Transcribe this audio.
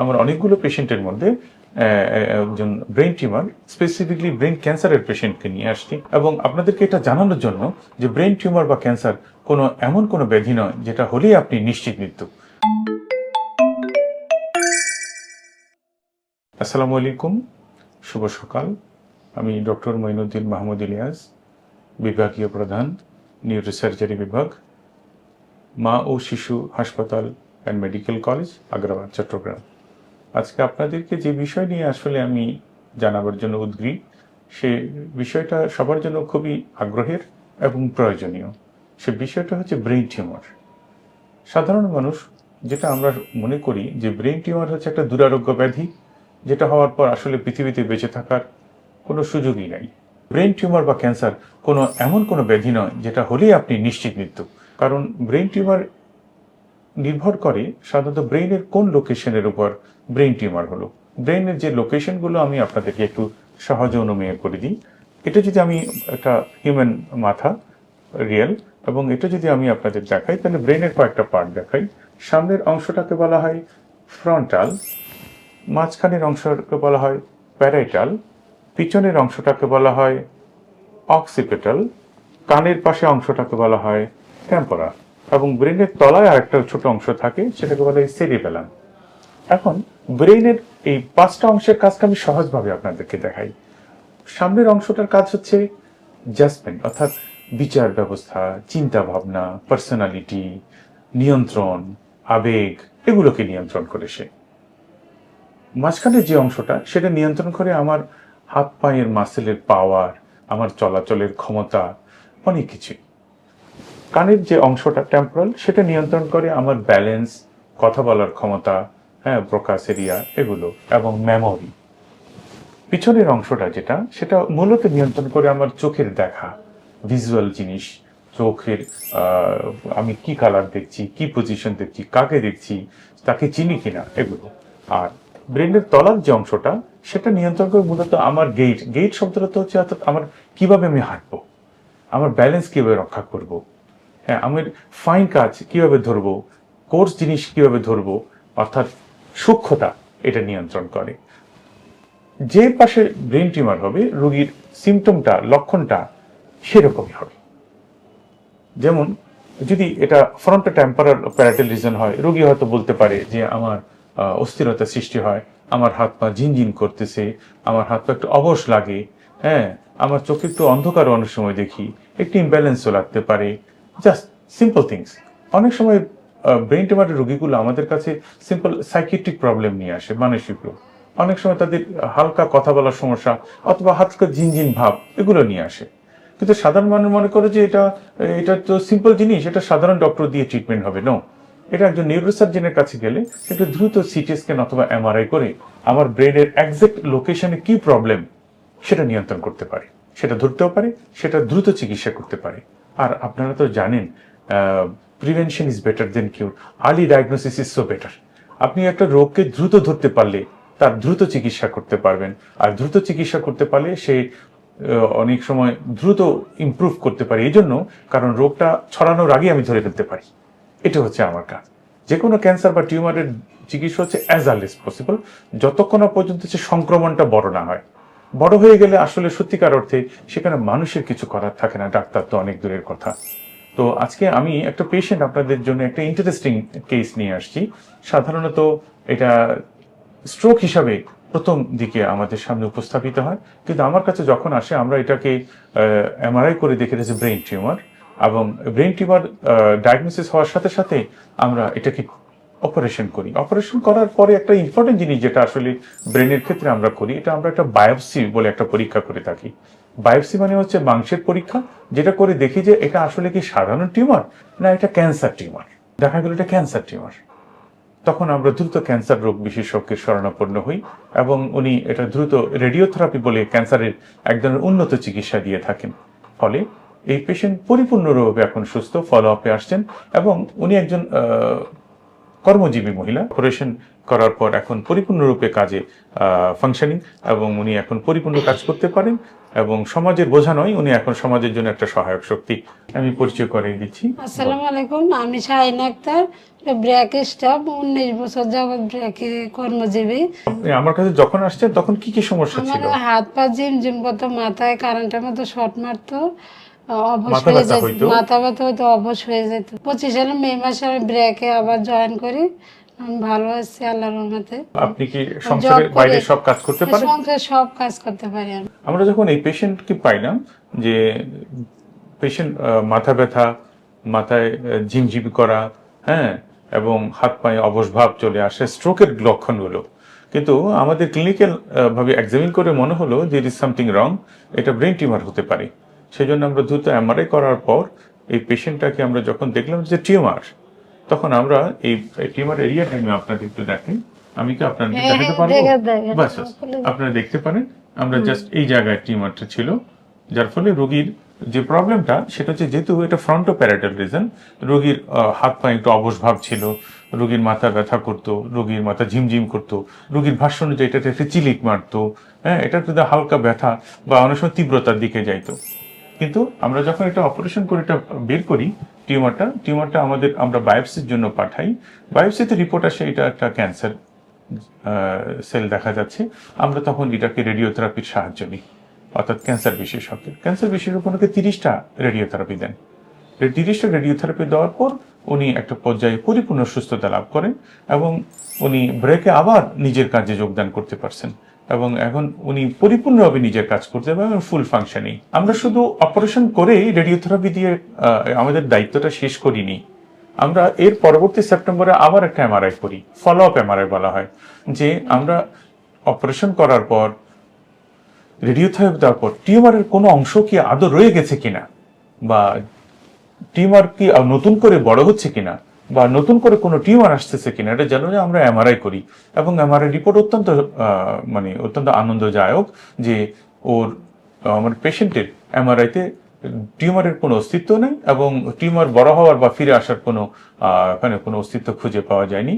আমার অনেকগুলো পেশেন্টের মধ্যে একজন ব্রেন টিউমার স্পেসিফিকলি ব্রেন ক্যান্সারের পেশেন্টকে নিয়ে আসছি। এবং আপনাদেরকে এটা জানানোর জন্য যে ব্রেন টিউমার বা ক্যান্সার কোনো, এমন কোনো ব্যাধি নয়, যেটা হলেই আপনি নিশ্চিত মৃত্যু। আসসালামু আলাইকুম, শুভ সকাল। আমি ডক্টর মঈনুদ্দিন মাহমুদ ইলিয়াস, বিভাগীয় প্রধান, নিউরোসার্জারি বিভাগ, মা ও শিশু হাসপাতাল and medical college Agrabad Chattogram আজকে আপনাদেরকে যে বিষয় নিয়ে আসলে আমি জানাবার জন্য উদ্গ্রীব, সে বিষয়টা সবার জন্য খুবই আগ্রহের এবং প্রয়োজনীয়। সে বিষয়টা হচ্ছে ব্রেন টিউমার সাধারণ মানুষ, যেটা আমরা মনে করি যে ব্রেন টিউমার হচ্ছে একটা দুরারোগ্য ব্যাধি, যেটা হওয়ার পর আসলে পৃথিবীতে বেঁচে থাকার কোনো সুযোগই নাই। ব্রেন টিউমার বা ক্যান্সার কোনো এমন কোনো ব্যাধি নয়, যেটা হলেই আপনি নিশ্চিত মৃত্যু। কারণ ব্রেন টিউমার নির্ভর করে সাধারণত ব্রেইনের কোন লোকেশনের উপর ব্রেন টিউমার হলো। ব্রেইনের যে লোকেশনগুলো আমি আপনাদেরকে একটু সহজে অনুমেয় করে দিই। এটা যদি আমি একটা হিউম্যান মাথা রিয়েল এবং এটা যদি আমি আপনাদের দেখাই, তাহলে ব্রেইনের কয়েকটা পার্ট দেখাই। সামনের অংশটাকে বলা হয় ফ্রন্টাল মাঝখানের অংশটাকে বলা হয় প্যারাইটাল পিছনের অংশটাকে বলা হয় অক্সিপেটাল কানের পাশে অংশটাকে বলা হয় টেম্পোরা এবং ব্রেনের তলায় আরেকটা ছোট অংশ থাকে, সেটাকে বলা সেরিবেলাম এখন ব্রেইনের এই পাঁচটা অংশের কাজকে আমি সহজভাবে আপনাদেরকে দেখাই। সামনের অংশটার কাজ হচ্ছে জাজমেন্ট অর্থাৎ বিচার ব্যবস্থা, চিন্তা ভাবনা পার্সোনালিটি নিয়ন্ত্রণ, আবেগ, এগুলোকে নিয়ন্ত্রণ করে সে। মাঝখানের যে অংশটা, সেটা নিয়ন্ত্রণ করে আমার হাত পায়ের মাসেলের পাওয়ার আমার চলাচলের ক্ষমতা, অনেক কিছু। কানের যে অংশটা টেম্পোরাল সেটা নিয়ন্ত্রণ করে আমার ব্যালেন্স কথা বলার ক্ষমতা হ্যাঁ ব্রোকাস এরিয়া এগুলো, এবং মেমোরি পিছনের অংশটা যেটা, সেটা মূলত নিয়ন্ত্রণ করে আমার চোখের দেখা ভিজুয়াল জিনিস, চোখের আমি কি কালার দেখছি, কি পজিশন দেখছি, কাকে দেখছি, তাকে চিনি কিনা, এগুলো। আর ব্রেনের তলার যে অংশটা, সেটা নিয়ন্ত্রণ করে মূলত আমার গেট গেট শব্দটা তো হচ্ছে অর্থাৎ আমার কীভাবে আমি হাঁটবো, আমার ব্যালেন্স কীভাবে রক্ষা করব হ্যাঁ আমার ফাইন কাজ কীভাবে ধরবো? কোর্স জিনিস কীভাবে ধরবো? অর্থাৎ সূক্ষ্মতা এটা নিয়ন্ত্রণ করে। যে পাশে ব্রেন টিউমার হবে, রোগীর সিমটমটা লক্ষণটা সেরকমই হবে। যেমন, যদি এটা ফ্রন্ট টেম্পারাল প্যারাটেল রিজন হয়, রোগী হয়তো বলতে পারে যে, আমার অস্থিরতা সৃষ্টি হয়, আমার হাত পা ঝিনঝিন করতেছে, আমার হাত পা একটু অবশ লাগে হ্যাঁ আমার চোখে একটু অন্ধকার অনেক সময় দেখি, একটু ইমব্যালেন্সও লাগতে পারে জাস্ট সিম্পল থিংস। অনেক সময় ব্রেন টিউমারের রোগীগুলো আমাদের কাছে সিম্পল সাইকিয়াট্রিক প্রবলেম নিয়ে আসে, মানসিক রোগ। অনেক সময় তাদের হালকা কথা বলার সমস্যা অথবা হালকা ঝিনঝিন ভাব, এগুলো নিয়ে আসে। কিন্তু সাধারণ মানুষ মনে করে যে এটা এটা তো সিম্পল জিনিস, এটা সাধারণ ডক্টর দিয়ে ট্রিটমেন্ট হবে, নো। এটা একজন নিউরোসার্জনের কাছে গেলে একটু দ্রুত সিটি স্ক্যান অথবা এমআরআই করে আমার ব্রেনের একজ্যাক্ট লোকেশনে কি প্রবলেম সেটা নিয়ন্ত্রণ করতে পারে। সেটা ধরতেও পারে, সেটা দ্রুত চিকিৎসা করতে পারে। আর আপনারা তো জানেন prevention is better than cure early diagnosis is so better আপনি একটা রোগকে দ্রুত ধরতে পারলে তার দ্রুত চিকিৎসা করতে পারবেন। আর দ্রুত চিকিৎসা করতে পারলে সে অনেক সময় দ্রুত ইমপ্রুভ করতে পারে। এই জন্য কারণ রোগটা ছড়ানোর আগে আমি ধরে ফেলতে পারি। এটা হচ্ছে আমার কাজ। যে কোনো ক্যান্সার বা টিউমারের চিকিৎসা হচ্ছে অ্যাজ আর্লি এস পসিবল যতক্ষণ পর্যন্ত সে সংক্রমণটা বড় না হয়। বড় হয়ে গেলে আসলে সত্যিকার অর্থে সেখানে মানুষের কিছু করার থাকে না, ডাক্তার তো অনেক দূরের কথা। তো আজকে আমি একটা পেশেন্ট আপনাদের জন্য একটা ইন্টারেস্টিং কেস নিয়ে আসছি। সাধারণত এটা স্ট্রোক হিসাবে প্রথম দিকে আমাদের সামনে উপস্থাপিত হয়। কিন্তু আমার কাছে যখন আসে, আমরা এটাকে এমআরআই করে দেখে রেখেছি ব্রেন টিউমার এবং ব্রেন টিউমার ডায়াগনোসিস হওয়ার সাথে সাথে আমরা এটাকে অপারেশন করি। অপারেশন করার পরে একটা ইম্পর্টেন্ট জিনিস যেটা আসলে ব্রেনের ক্ষেত্রে আমরা করি, এটা আমরা একটা বায়োপসি বলে একটা পরীক্ষা করে থাকি। বায়োপসি মানে হচ্ছে মাংসের পরীক্ষা, যেটা করে দেখি যে এটা আসলে কি সাধারণ টিউমার না এটা ক্যান্সার টিউমার দেখা গেল এটা ক্যান্সার টিউমার তখন আমরা দ্রুত ক্যান্সার রোগ বিশেষজ্ঞের শরণাপন্ন হই এবং উনি এটা দ্রুত রেডিওথেরাপি বলে ক্যান্সারের এক ধরনের উন্নত চিকিৎসা দিয়ে থাকেন। ফলে এই পেশেন্ট পরিপূর্ণরূপে এখন সুস্থ ফলো আপে আসছেন এবং উনি একজন কর্মজীবী মহিলা। অপারেশন করার পর এখন পরিপূর্ণরূপে কাজে ফাংশনিং এবং উনি এখন পরিপূর্ণ কাজ করতে পারেন এবং সমাজের বোঝা নয় উনি এখন সমাজের জন্য একটা সহায়ক শক্তি। আমি পরিচয় করিয়ে দিচ্ছি। আসসালামু আলাইকুম আমি শাহিন আক্তার ব্র্যাক স্টাফ উনিশ বছর যাবৎ ব্র্যাকে কর্মজীবী। আমার কাছে যখন আসছেন তখন কি কি সমস্যা আমার ছিল হাত পা জিম জিম করতো মাথায় কারেন্টের মতো শর্ট মারতো। হয়ে যেত। মাথা ব্যথা হইতো অবশ হয়ে যেত। পঁচিশ সালে মে মাসে আমি ব্র্যাকে আবার জয়েন করি। আমি ভালো আছি আল্লাহর রহমতে। আপনি কি সংসারের করি। বাইরে সব কাজ করতে পারেন? সংসারে সব কাজ করতে পারি আমরা যখন এই পেশেন্টকে পাইলাম যে পেশেন্ট মাথা ব্যথা মাথায় ঝিমঝিমি করা হ্যাঁ এবং হাত পায়ে অবশ ভাব চলে আসে স্ট্রোকের লক্ষণ লক্ষণগুলো কিন্তু আমাদের ক্লিনিক্যাল ভাবে এক্সামিন করে মনে হলো যে ইট ইজ সামথিং রং এটা ব্রেন টিউমার হতে পারে। সেই জন্য আমরা দ্রুত এমআরআই করার পর এই পেশেন্টটাকে আমরা যখন দেখলাম যে টিউমার তখন আমরা এই টিউমার এরিয়াটা আমি আপনাদের একটু দেখেন আমি কি আপনাদের হ্যাঁ, দেখাতে হ্যাঁ, পারব। বাস। আপনারা দেখতে পারেন আমরা জাস্ট এই জায়গায় টিউমারটা ছিল যার ফলে রোগীর যে প্রবলেমটা সেটা হচ্ছে যেহেতু এটা ফ্রন্টো প্যারাটাল রিজন রোগীর হাত পা একটু অবশ ভাব ছিল রোগীর মাথা ব্যথা করতো রোগীর মাথা ঝিমঝিম করতো রোগীর ভাষ্য অনুযায়ী এটাতে একটা চিলিক মারতো হ্যাঁ এটা হালকা ব্যথা বা অনেক সময় তীব্রতার দিকে যাইতো কিন্তু আমরা যখন এটা অপারেশন করে এটা বের করি টিউমারটা টিউমারটা আমাদের, আমরা বায়োপসির জন্য পাঠাই। বায়োপসিতে রিপোর্ট আসে, এটা একটা ক্যান্সার সেল দেখা যাচ্ছে। আমরা তখন এটাকে রেডিওথেরাপির সাহায্য নিই। অর্থাৎ ক্যান্সার বিশেষজ্ঞের। ক্যান্সার বিশেষজ্ঞকে তিরিশটা রেডিওথেরাপি দেন। তিরিশটা রেডিওথেরাপি দেওয়ার পর উনি একটা পর্যায়ে পরিপূর্ণ সুস্থতা লাভ করেন এবং উনি ব্রেকে আবার নিজের কাজে যোগদান করতে পারছেন এবং এখন উনি পরিপূর্ণভাবে নিজের কাজ করতে পারেন ফুল ফাংশনিং আমরা শুধু অপারেশন করেই রেডিওথেরাপি দিয়ে আমাদের দায়িত্বটা শেষ করিনি। আমরা এর পরবর্তী সেপ্টেম্বরে আবার একটা এমআরআই করি ফলো আপ এমআরআই বলা হয়, যে আমরা অপারেশন করার পর রেডিওথেরাপি দেওয়ার পর টিউমারের কোনো অংশ কি আদৌ রয়ে গেছে কিনা? বা টিউমার কি নতুন করে বড় হচ্ছে কিনা? বা নতুন করে কোনো টিউমার আসতেছে কিনা, এটা জানলে আমরা এমআরআই করি। এবং এমআরআই রিপোর্ট অত্যন্ত মানে অত্যন্ত আনন্দদায়ক যে ওর আমার পেশেন্টের এমআরআইতে টিউমারের কোনো অস্তিত্ব নেই এবং টিউমার বড় হওয়ার বা ফিরে আসার কোনো কোনো অস্তিত্ব খুঁজে পাওয়া যায়নি।